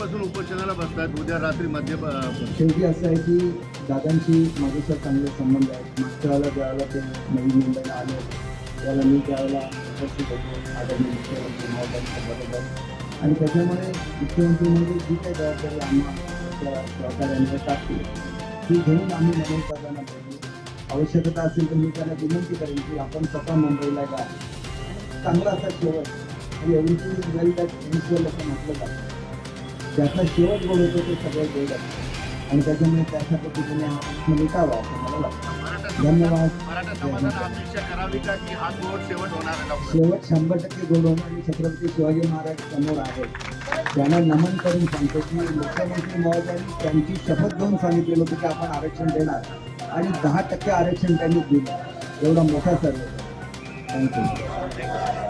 सकाळपासून उपोषणाला बसतात उद्या रात्री मध्य शेवटी असं आहे की दादांशी माझे सर चांगले संबंध आहेत. मागच्या वेळेला ज्यावेळेला ते नवी मुंबईला आले त्याला मी त्यावेळेला उपस्थित होतो. आदरणीय मुख्यमंत्री आणि त्याच्यामुळे मुख्यमंत्री म्हणजे जी काही जबाबदारी आम्हाला सहकार्यांवर टाकली ती घेऊन आम्ही नवीन दादांना बोलू आवश्यकता असेल तर मी त्यांना विनंती करेन की आपण स्वतः मुंबईला जा. चांगला असा शेवट. म्हणजे एव्हरीथिंग वेल दॅट इनिशियल असं म्हटलं जातं. त्याचा शेवट गोड होतो ते सगळं गोड असतं आणि त्याच्यामुळे त्याच्या पद्धतीने मिटावा असं मला मराठा धन्यवाद. शेवट शंभर टक्के गोड होणार आणि छत्रपती शिवाजी महाराज समोर आहे त्यांना नमन करून सांगतो की मुख्यमंत्री महोदयांनी त्यांची शपथ घेऊन सांगितलेलं होतं की आपण आरक्षण देणार. आणि दहा टक्के आरक्षण त्यांनी दिलं. एवढा मोठा सर्व. थँक्यू.